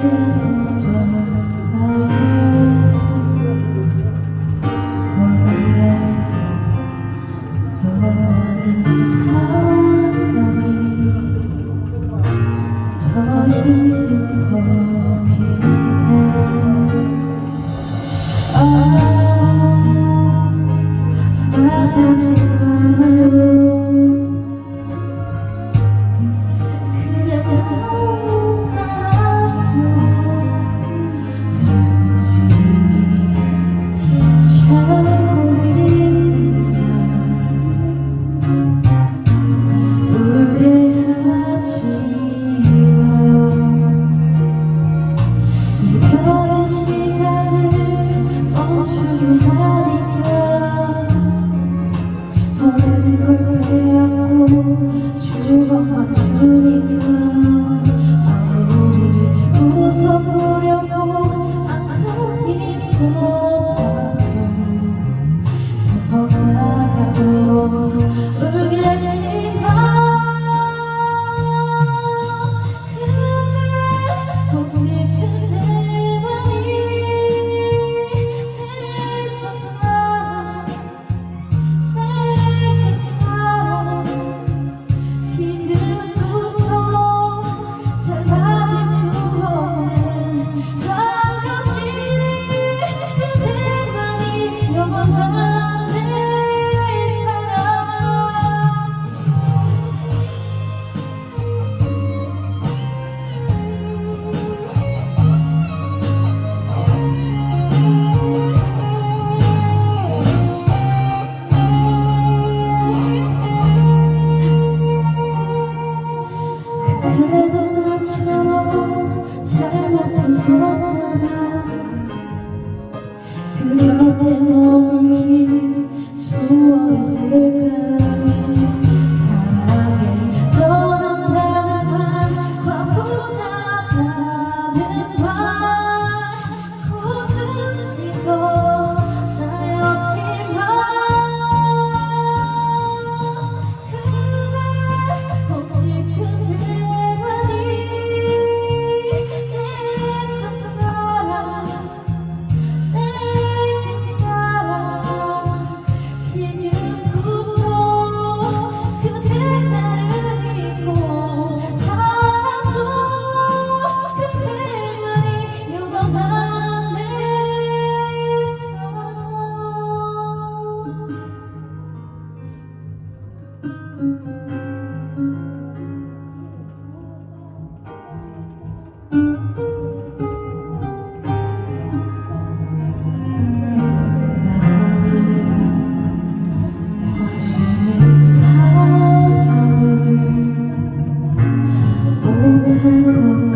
아, 네. 사람이 더 힘든 거 그래도 난 죽어 잘못했었다면 太过